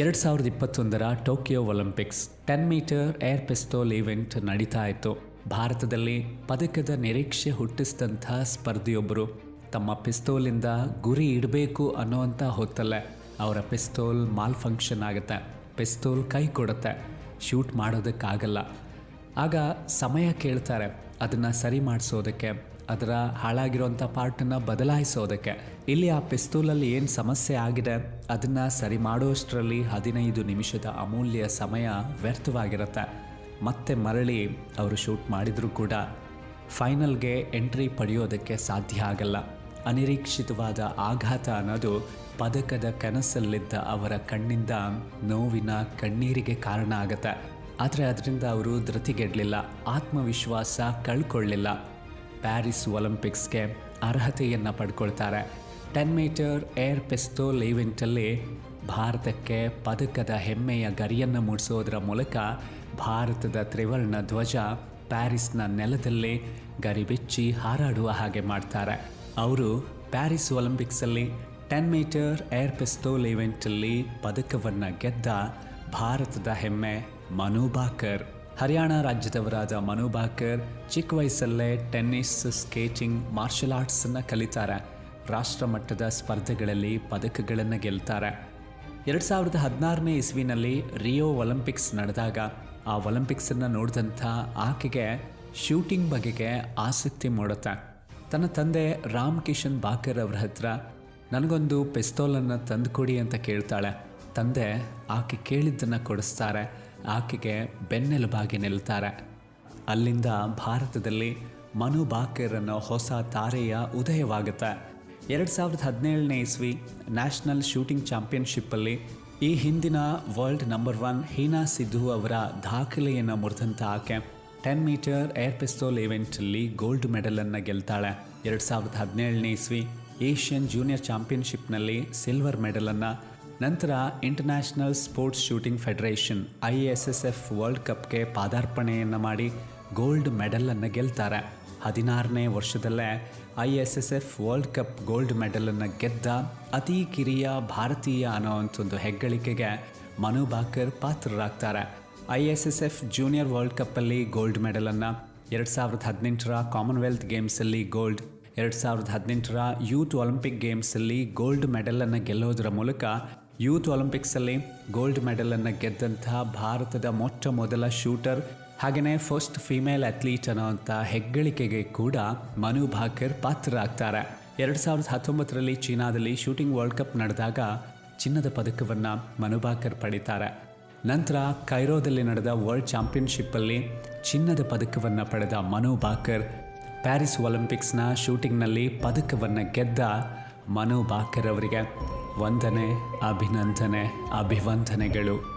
ಎರಡು ಸಾವಿರದ ಇಪ್ಪತ್ತೊಂದರ Tokyo Olympics ten meter air pistol event ನಡೀತಾ ಇತ್ತು ಭಾರತದಲ್ಲಿ ಪದಕದ ನಿರೀಕ್ಷೆ ಹುಟ್ಟಿಸಿದಂಥ ಸ್ಪರ್ಧಿಯೊಬ್ಬರು ತಮ್ಮ ಪಿಸ್ತೋಲಿಂದ ಗುರಿ ಇಡಬೇಕು ಅನ್ನೋವಂಥ ಹೊತ್ತಲ್ಲೇ ಅವರ ಪಿಸ್ತೋಲ್ ಮಾಲ್ ಫಂಕ್ಷನ್ ಆಗುತ್ತೆ, ಪಿಸ್ತೋಲ್ ಕೈ ಕೊಡುತ್ತೆ, ಶೂಟ್ ಮಾಡೋದಕ್ಕಾಗಲ್ಲ. ಆಗ ಸಮಯ ಕೇಳ್ತಾರೆ, ಅದನ್ನು ಸರಿ ಮಾಡಿಸೋದಕ್ಕೆ. ಅದರ ಹಾಳಾಗಿರುವಂಥ ಪಾರ್ಟನ್ನು ಬದಲಾಯಿಸೋದಕ್ಕೆ. ಇಲ್ಲಿ ಆ ಪಿಸ್ತೂಲಲ್ಲಿ ಏನು ಸಮಸ್ಯೆ ಆಗಿದೆ, ಅದನ್ನು ಸರಿ ಮಾಡೋಷ್ಟರಲ್ಲಿ ಹದಿನೈದು ನಿಮಿಷದ ಅಮೂಲ್ಯ ಸಮಯ ವ್ಯರ್ಥವಾಗಿರುತ್ತೆ. ಮತ್ತೆ ಮರಳಿ ಅವರು ಶೂಟ್ ಮಾಡಿದರೂ ಕೂಡ ಫೈನಲ್ಗೆ ಎಂಟ್ರಿ ಪಡೆಯೋದಕ್ಕೆ ಸಾಧ್ಯ ಆಗಲ್ಲ. ಅನಿರೀಕ್ಷಿತವಾದ ಆಘಾತ ಅನ್ನೋದು ಪದಕದ ಕನಸಲ್ಲಿದ್ದ ಅವರ ಕಣ್ಣಿಂದ ನೋವಿನ ಕಣ್ಣೀರಿಗೆ ಕಾರಣ ಆಗುತ್ತೆ. ಆದರೆ ಅದರಿಂದ ಅವರು ಧೃತಿಗೆಡಲಿಲ್ಲ, ಆತ್ಮವಿಶ್ವಾಸ ಕಳ್ಕೊಳ್ಳಿಲ್ಲ. ಪ್ಯಾರಿಸ್ ಒಲಿಂಪಿಕ್ಸ್ಗೆ ಅರ್ಹತೆಯನ್ನು ಪಡ್ಕೊಳ್ತಾರೆ. ಟೆನ್ ಮೀಟರ್ ಏರ್ ಪಿಸ್ತೋಲ್ ಈವೆಂಟಲ್ಲಿ ಭಾರತಕ್ಕೆ ಪದಕದ ಹೆಮ್ಮೆಯ ಗರಿಯನ್ನು ಮೂಡಿಸೋದರ ಮೂಲಕ ಭಾರತದ ತ್ರಿವರ್ಣ ಧ್ವಜ ಪ್ಯಾರಿಸ್ನ ನೆಲದಲ್ಲಿ ಗರಿಬಿಚ್ಚಿ ಹಾರಾಡುವ ಹಾಗೆ ಮಾಡ್ತಾರೆ. ಅವರು ಪ್ಯಾರಿಸ್ ಒಲಿಂಪಿಕ್ಸಲ್ಲಿ ಟೆನ್ ಮೀಟರ್ ಏರ್ ಪಿಸ್ತೋಲ್ ಈವೆಂಟಲ್ಲಿ ಪದಕವನ್ನು ಗೆದ್ದ ಭಾರತದ ಹೆಮ್ಮೆ ಮನು ಬಾಕರ್. ಹರಿಯಾಣ ರಾಜ್ಯದವರಾದ ಮನು ಬಾಕರ್ ಚಿಕ್ಕ ವಯಸ್ಸಲ್ಲೇ ಟೆನ್ನಿಸ್, ಸ್ಕೇಟಿಂಗ್, ಮಾರ್ಷಲ್ ಆರ್ಟ್ಸನ್ನು ಕಲಿತಾರೆ. ರಾಷ್ಟ್ರ ಮಟ್ಟದ ಸ್ಪರ್ಧೆಗಳಲ್ಲಿ ಪದಕಗಳನ್ನು ಗೆಲ್ತಾರೆ. ಎರಡು ಸಾವಿರದ ಹದಿನಾರನೇ ಇಸ್ವಿನಲ್ಲಿ ರಿಯೋ ಒಲಿಂಪಿಕ್ಸ್ ನಡೆದಾಗ ಆ ಒಲಿಂಪಿಕ್ಸನ್ನು ನೋಡಿದಂಥ ಆಕೆಗೆ ಶೂಟಿಂಗ್ ಬಗೆಗೆ ಆಸಕ್ತಿ ಮೂಡುತ್ತೆ. ತನ್ನ ತಂದೆ ರಾಮ್ ಕಿಶನ್ ಬಾಕರ್ ಅವರ ಹತ್ರ, ನನಗೊಂದು ಪಿಸ್ತೋಲನ್ನು ತಂದುಕೊಡಿ ಅಂತ ಕೇಳ್ತಾಳೆ. ತಂದೆ ಆಕೆ ಕೇಳಿದ್ದನ್ನು ಕೊಡಿಸ್ತಾರೆ. ಆಕೆಗೆ ಬೆನ್ನೆಲುಬಾಗಿ ನಿಲ್ತಾರೆ. ಅಲ್ಲಿಂದ ಭಾರತದಲ್ಲಿ ಮನು ಬಾಕರ್ ಅನ್ನೋ ಹೊಸ ತಾರೆಯ ಉದಯವಾಗುತ್ತೆ. ಎರಡು ಸಾವಿರದ ಹದಿನೇಳನೇ ಇಸ್ವಿ ನ್ಯಾಷನಲ್ ಶೂಟಿಂಗ್ ಚಾಂಪಿಯನ್ಶಿಪ್ಪಲ್ಲಿ ಈ ಹಿಂದಿನ world number one Heena Sidhu ಅವರ ದಾಖಲೆಯನ್ನು ಮುರಿದಂಥ ಆಕೆ ಟೆನ್ ಮೀಟರ್ ಏರ್ ಪಿಸ್ತೋಲ್ ಇವೆಂಟಲ್ಲಿ ಗೋಲ್ಡ್ ಮೆಡಲನ್ನು ಗೆಲ್ತಾಳೆ. ಎರಡು ಸಾವಿರದ ಹದಿನೇಳನೇ ಇಸ್ವಿ ಏಷ್ಯನ್ ಜೂನಿಯರ್ ಚಾಂಪಿಯನ್ಶಿಪ್ನಲ್ಲಿ ಸಿಲ್ವರ್ ಮೆಡಲನ್ನು ನಂತರ international sports shooting federation I S S F world ಕಪ್ಗೆ ಪಾದಾರ್ಪಣೆಯನ್ನು ಮಾಡಿ ಗೋಲ್ಡ್ ಮೆಡಲನ್ನು ಗೆಲ್ತಾರೆ. ಹದಿನಾರನೇ ವರ್ಷದಲ್ಲೇ I S S F world cup gold ಮೆಡಲನ್ನು ಗೆದ್ದ ಅತಿ ಕಿರಿಯ ಭಾರತೀಯ ಅನ್ನೋ ಒಂದು ಹೆಗ್ಗಳಿಕೆಗೆ Manu Bhaker ಪಾತ್ರರಾಗ್ತಾರೆ. I S S F junior world ಕಪ್ಪಲ್ಲಿ ಗೋಲ್ಡ್ ಮೆಡಲನ್ನು ಎರಡು ಸಾವಿರದ ಹದಿನೆಂಟರ ಕಾಮನ್ವೆಲ್ತ್ ಗೇಮ್ಸಲ್ಲಿ ಗೋಲ್ಡ್ ಎರಡು ಸಾವಿರದ ಹದಿನೆಂಟರ ಯೂತ್ ಒಲಿಂಪಿಕ್ ಗೇಮ್ಸಲ್ಲಿ ಗೋಲ್ಡ್ ಮೆಡಲನ್ನು ಗೆಲ್ಲೋದರ ಮೂಲಕ ಯೂತ್ ಒಲಿಂಪಿಕ್ಸಲ್ಲಿ ಗೋಲ್ಡ್ ಮೆಡಲನ್ನು ಗೆದ್ದಂಥ ಭಾರತದ ಮೊಟ್ಟ ಮೊದಲ ಶೂಟರ್, ಹಾಗೆಯೇ ಫಸ್ಟ್ ಫಿಮೇಲ್ ಅಥ್ಲೀಟ್ ಅನ್ನೋವಂಥ ಹೆಗ್ಗಳಿಕೆಗೆ ಕೂಡ ಮನು ಭಾಕರ್ ಪಾತ್ರರಾಗ್ತಾರೆ. ಎರಡು ಸಾವಿರದ ಹತ್ತೊಂಬತ್ತರಲ್ಲಿ ಚೀನಾದಲ್ಲಿ ಶೂಟಿಂಗ್ ವರ್ಲ್ಡ್ ಕಪ್ ನಡೆದಾಗ ಚಿನ್ನದ ಪದಕವನ್ನು ಮನು ಭಾಕರ್ ಪಡಿತಾರೆ. ನಂತರ ಕೈರೋದಲ್ಲಿ ನಡೆದ ವರ್ಲ್ಡ್ ಚಾಂಪಿಯನ್ಶಿಪ್ಪಲ್ಲಿ ಚಿನ್ನದ ಪದಕವನ್ನು ಪಡೆದ ಮನು ಭಾಕರ್, ಪ್ಯಾರಿಸ್ ಒಲಿಂಪಿಕ್ಸ್ನ ಶೂಟಿಂಗ್ನಲ್ಲಿ ಪದಕವನ್ನು ಗೆದ್ದ ಮನು ಭಾಕರ್ ಅವರಿಗೆ ವಂದನೆ ಅಭಿನಂದನೆ ಅಭಿವಂದನೆಗಳು.